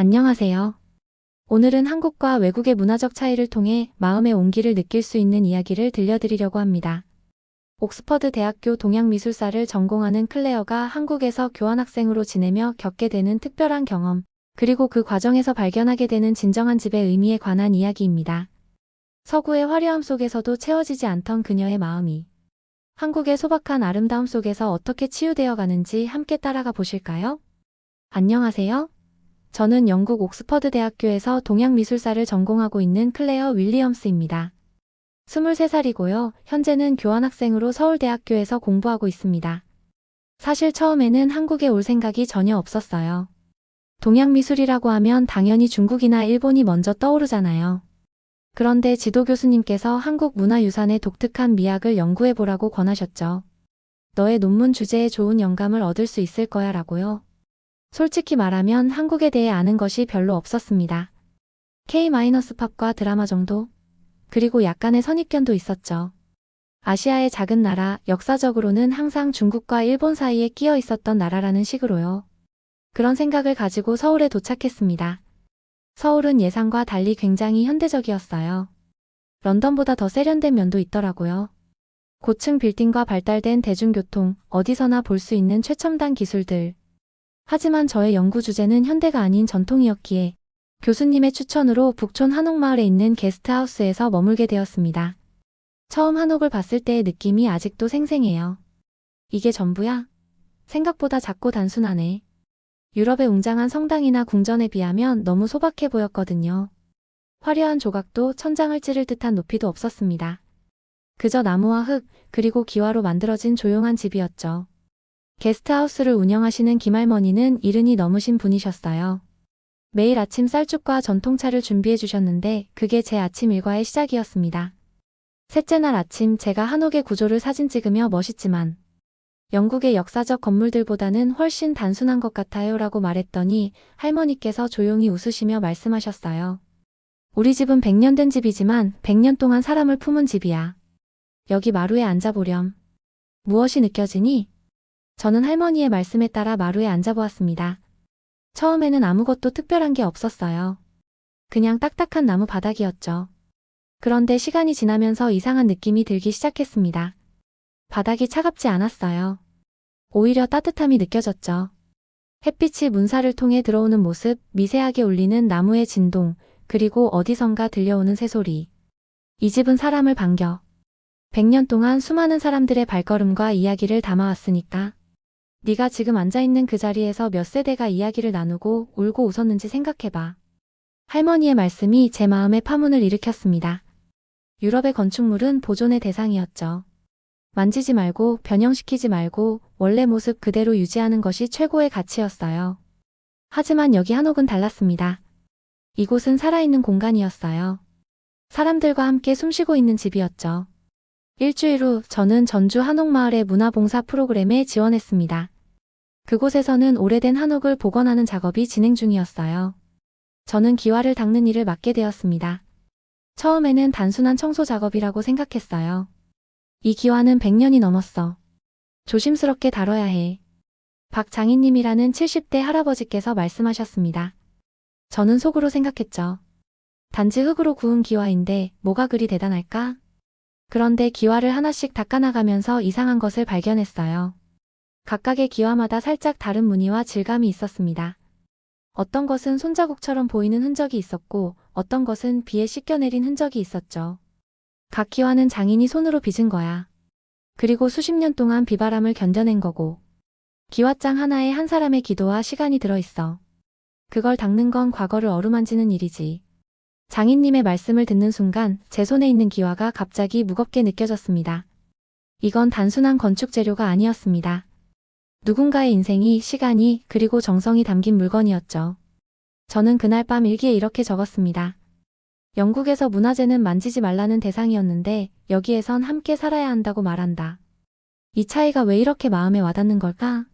안녕하세요. 오늘은 한국과 외국의 문화적 차이를 통해 마음의 온기를 느낄 수 있는 이야기를 들려드리려고 합니다. 옥스퍼드 대학교 동양미술사를 전공하는 클레어가 한국에서 교환학생으로 지내며 겪게 되는 특별한 경험, 그리고 그 과정에서 발견하게 되는 진정한 집의 의미에 관한 이야기입니다. 서구의 화려함 속에서도 채워지지 않던 그녀의 마음이 한국의 소박한 아름다움 속에서 어떻게 치유되어 가는지 함께 따라가 보실까요? 안녕하세요. 저는 영국 옥스퍼드 대학교에서 동양미술사를 전공하고 있는 클레어 윌리엄스입니다. 23살이고요. 현재는 교환학생으로 서울대학교에서 공부하고 있습니다. 사실 처음에는 한국에 올 생각이 전혀 없었어요. 동양미술이라고 하면 당연히 중국이나 일본이 먼저 떠오르잖아요. 그런데 지도 교수님께서 한국 문화유산의 독특한 미학을 연구해 보라고 권하셨죠. 너의 논문 주제에 좋은 영감을 얻을 수 있을 거야 라고요. 솔직히 말하면 한국에 대해 아는 것이 별로 없었습니다. K-팝과 드라마 정도? 그리고 약간의 선입견도 있었죠. 아시아의 작은 나라, 역사적으로는 항상 중국과 일본 사이에 끼어 있었던 나라라는 식으로요. 그런 생각을 가지고 서울에 도착했습니다. 서울은 예상과 달리 굉장히 현대적이었어요. 런던보다 더 세련된 면도 있더라고요. 고층 빌딩과 발달된 대중교통, 어디서나 볼 수 있는 최첨단 기술들. 하지만 저의 연구 주제는 현대가 아닌 전통이었기에 교수님의 추천으로 북촌 한옥마을에 있는 게스트하우스에서 머물게 되었습니다. 처음 한옥을 봤을 때의 느낌이 아직도 생생해요. 이게 전부야? 생각보다 작고 단순하네. 유럽의 웅장한 성당이나 궁전에 비하면 너무 소박해 보였거든요. 화려한 조각도 천장을 찌를 듯한 높이도 없었습니다. 그저 나무와 흙, 그리고 기와로 만들어진 조용한 집이었죠. 게스트하우스를 운영하시는 김할머니는 이른이 넘으신 분이셨어요. 매일 아침 쌀죽과 전통차를 준비해 주셨는데 그게 제 아침 일과의 시작이었습니다. 셋째 날 아침 제가 한옥의 구조를 사진 찍으며 멋있지만 영국의 역사적 건물들보다는 훨씬 단순한 것 같아요 라고 말했더니 할머니께서 조용히 웃으시며 말씀하셨어요. 우리 집은 100년 된 집이지만 100년 동안 사람을 품은 집이야. 여기 마루에 앉아보렴. 무엇이 느껴지니? 저는 할머니의 말씀에 따라 마루에 앉아보았습니다. 처음에는 아무것도 특별한 게 없었어요. 그냥 딱딱한 나무 바닥이었죠. 그런데 시간이 지나면서 이상한 느낌이 들기 시작했습니다. 바닥이 차갑지 않았어요. 오히려 따뜻함이 느껴졌죠. 햇빛이 문사를 통해 들어오는 모습, 미세하게 울리는 나무의 진동, 그리고 어디선가 들려오는 새소리. 이 집은 사람을 반겨. 100년 동안 수많은 사람들의 발걸음과 이야기를 담아왔으니까. 네가 지금 앉아있는 그 자리에서 몇 세대가 이야기를 나누고 울고 웃었는지 생각해봐. 할머니의 말씀이 제 마음에 파문을 일으켰습니다. 유럽의 건축물은 보존의 대상이었죠. 만지지 말고 변형시키지 말고 원래 모습 그대로 유지하는 것이 최고의 가치였어요. 하지만 여기 한옥은 달랐습니다. 이곳은 살아있는 공간이었어요. 사람들과 함께 숨쉬고 있는 집이었죠. 일주일 후 저는 전주 한옥마을의 문화봉사 프로그램에 지원했습니다. 그곳에서는 오래된 한옥을 복원하는 작업이 진행 중이었어요. 저는 기와를 닦는 일을 맡게 되었습니다. 처음에는 단순한 청소 작업이라고 생각했어요. 이 기와는 100년이 넘었어. 조심스럽게 다뤄야 해. 박 장인님이라는 70대 할아버지께서 말씀하셨습니다. 저는 속으로 생각했죠. 단지 흙으로 구운 기와인데 뭐가 그리 대단할까? 그런데 기와를 하나씩 닦아나가면서 이상한 것을 발견했어요. 각각의 기와마다 살짝 다른 무늬와 질감이 있었습니다. 어떤 것은 손자국처럼 보이는 흔적이 있었고 어떤 것은 비에 씻겨내린 흔적이 있었죠. 각 기와는 장인이 손으로 빚은 거야. 그리고 수십 년 동안 비바람을 견뎌낸 거고. 기와장 하나에 한 사람의 기도와 시간이 들어있어. 그걸 닦는 건 과거를 어루만지는 일이지. 장인님의 말씀을 듣는 순간 제 손에 있는 기와가 갑자기 무겁게 느껴졌습니다. 이건 단순한 건축 재료가 아니었습니다. 누군가의 인생이, 시간이, 그리고 정성이 담긴 물건이었죠. 저는 그날 밤 일기에 이렇게 적었습니다. 영국에서 문화재는 만지지 말라는 대상이었는데 여기에선 함께 살아야 한다고 말한다. 이 차이가 왜 이렇게 마음에 와닿는 걸까?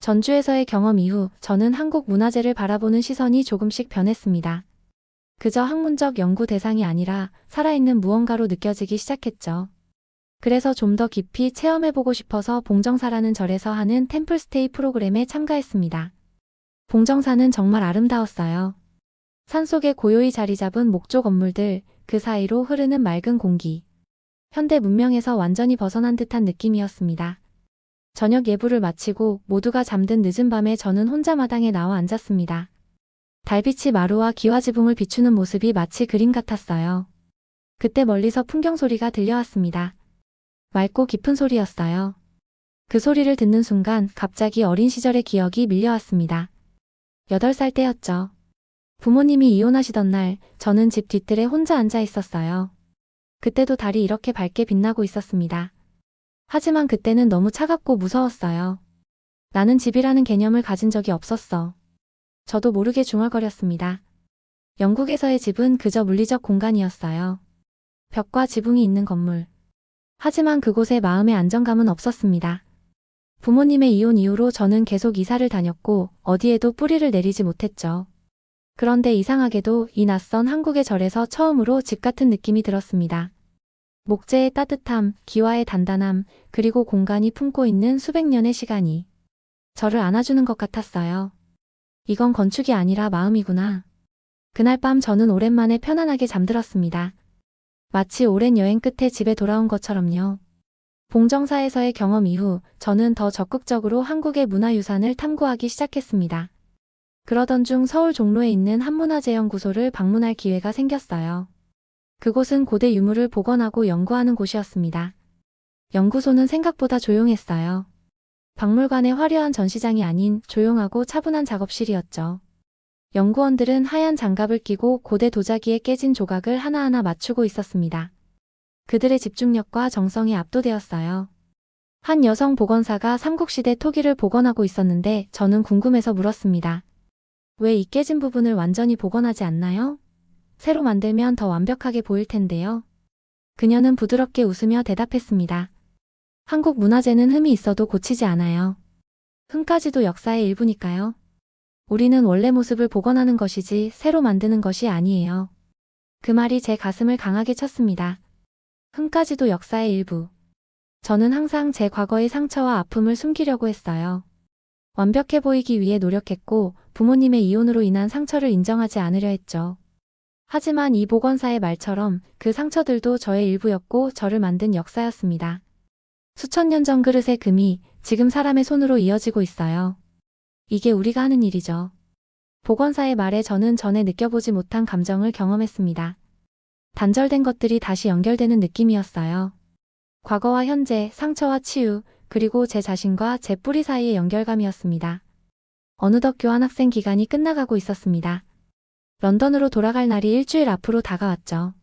전주에서의 경험 이후 저는 한국 문화재를 바라보는 시선이 조금씩 변했습니다. 그저 학문적 연구 대상이 아니라 살아있는 무언가로 느껴지기 시작했죠. 그래서 좀 더 깊이 체험해보고 싶어서 봉정사라는 절에서 하는 템플스테이 프로그램에 참가했습니다. 봉정사는 정말 아름다웠어요. 산속에 고요히 자리 잡은 목조 건물들, 그 사이로 흐르는 맑은 공기. 현대 문명에서 완전히 벗어난 듯한 느낌이었습니다. 저녁 예불을 마치고 모두가 잠든 늦은 밤에 저는 혼자 마당에 나와 앉았습니다. 달빛이 마루와 기와지붕을 비추는 모습이 마치 그림 같았어요. 그때 멀리서 풍경 소리가 들려왔습니다. 맑고 깊은 소리였어요. 그 소리를 듣는 순간 갑자기 어린 시절의 기억이 밀려왔습니다. 8살 때였죠. 부모님이 이혼하시던 날 저는 집 뒤뜰에 혼자 앉아 있었어요. 그때도 달이 이렇게 밝게 빛나고 있었습니다. 하지만 그때는 너무 차갑고 무서웠어요. 나는 집이라는 개념을 가진 적이 없었어. 저도 모르게 중얼거렸습니다. 영국에서의 집은 그저 물리적 공간이었어요. 벽과 지붕이 있는 건물. 하지만 그곳에 마음의 안정감은 없었습니다. 부모님의 이혼 이후로 저는 계속 이사를 다녔고 어디에도 뿌리를 내리지 못했죠. 그런데 이상하게도 이 낯선 한국의 절에서 처음으로 집 같은 느낌이 들었습니다. 목재의 따뜻함, 기와의 단단함, 그리고 공간이 품고 있는 수백 년의 시간이 저를 안아주는 것 같았어요. 이건 건축이 아니라 마음이구나. 그날 밤 저는 오랜만에 편안하게 잠들었습니다. 마치 오랜 여행 끝에 집에 돌아온 것처럼요. 봉정사에서의 경험 이후 저는 더 적극적으로 한국의 문화유산을 탐구하기 시작했습니다. 그러던 중 서울 종로에 있는 한문화재연구소를 방문할 기회가 생겼어요. 그곳은 고대 유물을 복원하고 연구하는 곳이었습니다. 연구소는 생각보다 조용했어요. 박물관의 화려한 전시장이 아닌 조용하고 차분한 작업실이었죠. 연구원들은 하얀 장갑을 끼고 고대 도자기에 깨진 조각을 하나하나 맞추고 있었습니다. 그들의 집중력과 정성이 압도되었어요. 한 여성 복원사가 삼국시대 토기를 복원하고 있었는데 저는 궁금해서 물었습니다. 왜 이 깨진 부분을 완전히 복원하지 않나요? 새로 만들면 더 완벽하게 보일 텐데요. 그녀는 부드럽게 웃으며 대답했습니다. 한국 문화재는 흠이 있어도 고치지 않아요. 흠까지도 역사의 일부니까요. 우리는 원래 모습을 복원하는 것이지 새로 만드는 것이 아니에요. 그 말이 제 가슴을 강하게 쳤습니다. 흠까지도 역사의 일부. 저는 항상 제 과거의 상처와 아픔을 숨기려고 했어요. 완벽해 보이기 위해 노력했고 부모님의 이혼으로 인한 상처를 인정하지 않으려 했죠. 하지만 이 복원사의 말처럼 그 상처들도 저의 일부였고 저를 만든 역사였습니다. 수천 년 전 그릇의 금이 지금 사람의 손으로 이어지고 있어요. 이게 우리가 하는 일이죠. 복원사의 말에 저는 전에 느껴보지 못한 감정을 경험했습니다. 단절된 것들이 다시 연결되는 느낌이었어요. 과거와 현재, 상처와 치유, 그리고 제 자신과 제 뿌리 사이의 연결감이었습니다. 어느덧 교환학생 기간이 끝나가고 있었습니다. 런던으로 돌아갈 날이 일주일 앞으로 다가왔죠.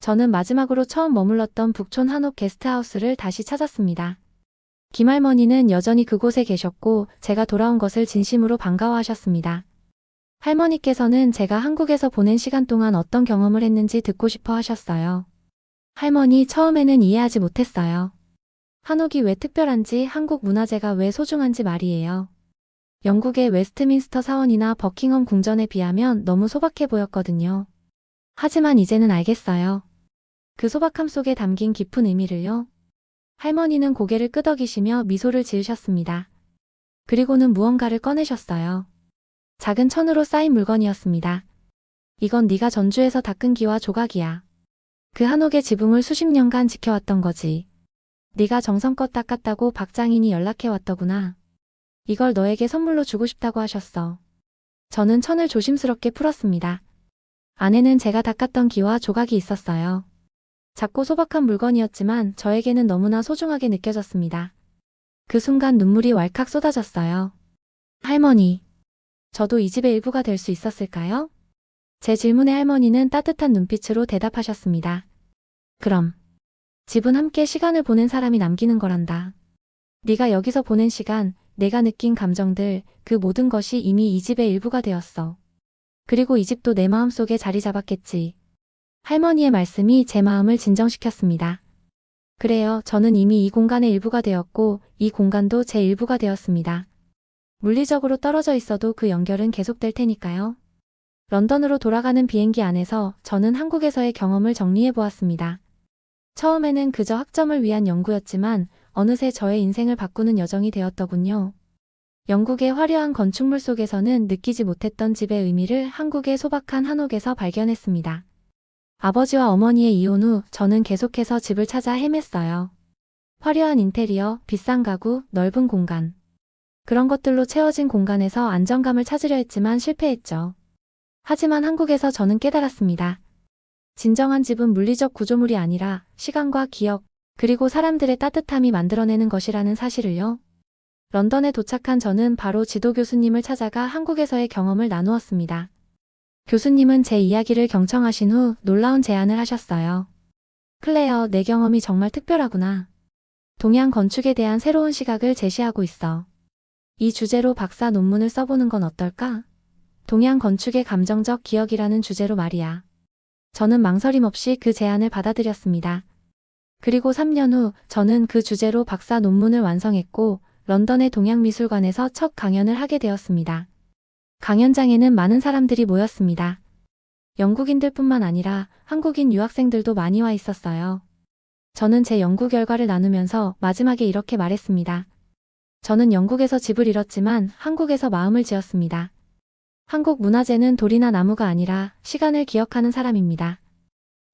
저는 마지막으로 처음 머물렀던 북촌 한옥 게스트하우스를 다시 찾았습니다. 김할머니는 여전히 그곳에 계셨고 제가 돌아온 것을 진심으로 반가워하셨습니다. 할머니께서는 제가 한국에서 보낸 시간 동안 어떤 경험을 했는지 듣고 싶어 하셨어요. 할머니 처음에는 이해하지 못했어요. 한옥이 왜 특별한지 한국 문화재가 왜 소중한지 말이에요. 영국의 웨스트민스터 사원이나 버킹엄 궁전에 비하면 너무 소박해 보였거든요. 하지만 이제는 알겠어요. 그 소박함 속에 담긴 깊은 의미를요. 할머니는 고개를 끄덕이시며 미소를 지으셨습니다. 그리고는 무언가를 꺼내셨어요. 작은 천으로 쌓인 물건이었습니다. 이건 네가 전주에서 닦은 기와 조각이야. 그 한옥의 지붕을 수십 년간 지켜왔던 거지. 네가 정성껏 닦았다고 박장인이 연락해 왔더구나. 이걸 너에게 선물로 주고 싶다고 하셨어. 저는 천을 조심스럽게 풀었습니다. 안에는 제가 닦았던 기와 조각이 있었어요. 작고 소박한 물건이었지만 저에게는 너무나 소중하게 느껴졌습니다. 그 순간 눈물이 왈칵 쏟아졌어요. 할머니. 저도 이 집의 일부가 될 수 있었을까요? 제 질문에 할머니는 따뜻한 눈빛으로 대답하셨습니다. 그럼. 집은 함께 시간을 보낸 사람이 남기는 거란다. 네가 여기서 보낸 시간, 내가 느낀 감정들, 그 모든 것이 이미 이 집의 일부가 되었어. 그리고 이 집도 내 마음속에 자리 잡았겠지. 할머니의 말씀이 제 마음을 진정시켰습니다. 그래요. 저는 이미 이 공간의 일부가 되었고, 이 공간도 제 일부가 되었습니다. 물리적으로 떨어져 있어도 그 연결은 계속될 테니까요. 런던으로 돌아가는 비행기 안에서 저는 한국에서의 경험을 정리해 보았습니다. 처음에는 그저 학점을 위한 연구였지만 어느새 저의 인생을 바꾸는 여정이 되었더군요. 영국의 화려한 건축물 속에서는 느끼지 못했던 집의 의미를 한국의 소박한 한옥에서 발견했습니다. 아버지와 어머니의 이혼 후 저는 계속해서 집을 찾아 헤맸어요. 화려한 인테리어, 비싼 가구, 넓은 공간. 그런 것들로 채워진 공간에서 안정감을 찾으려 했지만 실패했죠. 하지만 한국에서 저는 깨달았습니다. 진정한 집은 물리적 구조물이 아니라 시간과 기억, 그리고 사람들의 따뜻함이 만들어내는 것이라는 사실을요. 런던에 도착한 저는 바로 지도 교수님을 찾아가 한국에서의 경험을 나누었습니다. 교수님은 제 이야기를 경청하신 후 놀라운 제안을 하셨어요. 클레어, 내 경험이 정말 특별하구나. 동양 건축에 대한 새로운 시각을 제시하고 있어. 이 주제로 박사 논문을 써보는 건 어떨까? 동양 건축의 감정적 기억이라는 주제로 말이야. 저는 망설임 없이 그 제안을 받아들였습니다. 그리고 3년 후 저는 그 주제로 박사 논문을 완성했고 런던의 동양미술관에서 첫 강연을 하게 되었습니다. 강연장에는 많은 사람들이 모였습니다. 영국인들뿐만 아니라 한국인 유학생들도 많이 와 있었어요. 저는 제 연구 결과를 나누면서 마지막에 이렇게 말했습니다. 저는 영국에서 집을 잃었지만 한국에서 마음을 지었습니다. 한국 문화재는 돌이나 나무가 아니라 시간을 기억하는 사람입니다.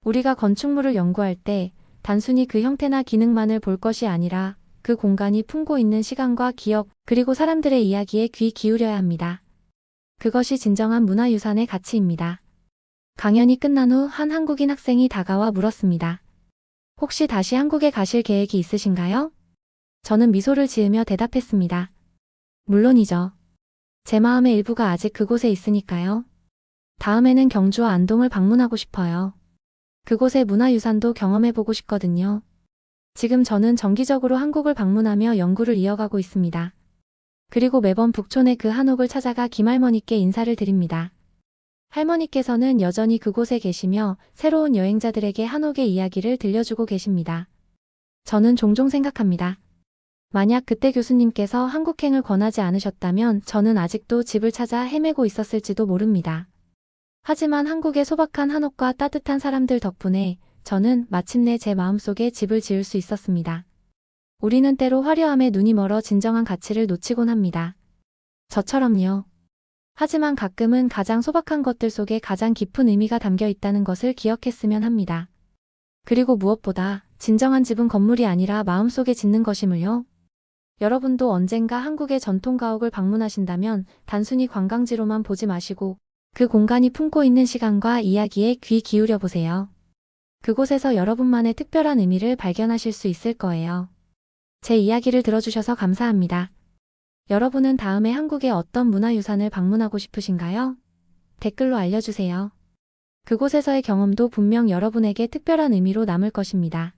우리가 건축물을 연구할 때 단순히 그 형태나 기능만을 볼 것이 아니라 그 공간이 품고 있는 시간과 기억, 그리고 사람들의 이야기에 귀 기울여야 합니다. 그것이 진정한 문화유산의 가치입니다. 강연이 끝난 후 한 한국인 학생이 다가와 물었습니다. 혹시 다시 한국에 가실 계획이 있으신가요? 저는 미소를 지으며 대답했습니다. 물론이죠. 제 마음의 일부가 아직 그곳에 있으니까요. 다음에는 경주와 안동을 방문하고 싶어요. 그곳의 문화유산도 경험해보고 싶거든요. 지금 저는 정기적으로 한국을 방문하며 연구를 이어가고 있습니다. 그리고 매번 북촌의 그 한옥을 찾아가 김할머니께 인사를 드립니다. 할머니께서는 여전히 그곳에 계시며 새로운 여행자들에게 한옥의 이야기를 들려주고 계십니다. 저는 종종 생각합니다. 만약 그때 교수님께서 한국행을 권하지 않으셨다면 저는 아직도 집을 찾아 헤매고 있었을지도 모릅니다. 하지만 한국의 소박한 한옥과 따뜻한 사람들 덕분에 저는 마침내 제 마음속에 집을 지을 수 있었습니다. 우리는 때로 화려함에 눈이 멀어 진정한 가치를 놓치곤 합니다. 저처럼요. 하지만 가끔은 가장 소박한 것들 속에 가장 깊은 의미가 담겨 있다는 것을 기억했으면 합니다. 그리고 무엇보다 진정한 집은 건물이 아니라 마음속에 짓는 것임을요. 여러분도 언젠가 한국의 전통 가옥을 방문하신다면 단순히 관광지로만 보지 마시고 그 공간이 품고 있는 시간과 이야기에 귀 기울여 보세요. 그곳에서 여러분만의 특별한 의미를 발견하실 수 있을 거예요. 제 이야기를 들어주셔서 감사합니다. 여러분은 다음에 한국의 어떤 문화유산을 방문하고 싶으신가요? 댓글로 알려주세요. 그곳에서의 경험도 분명 여러분에게 특별한 의미로 남을 것입니다.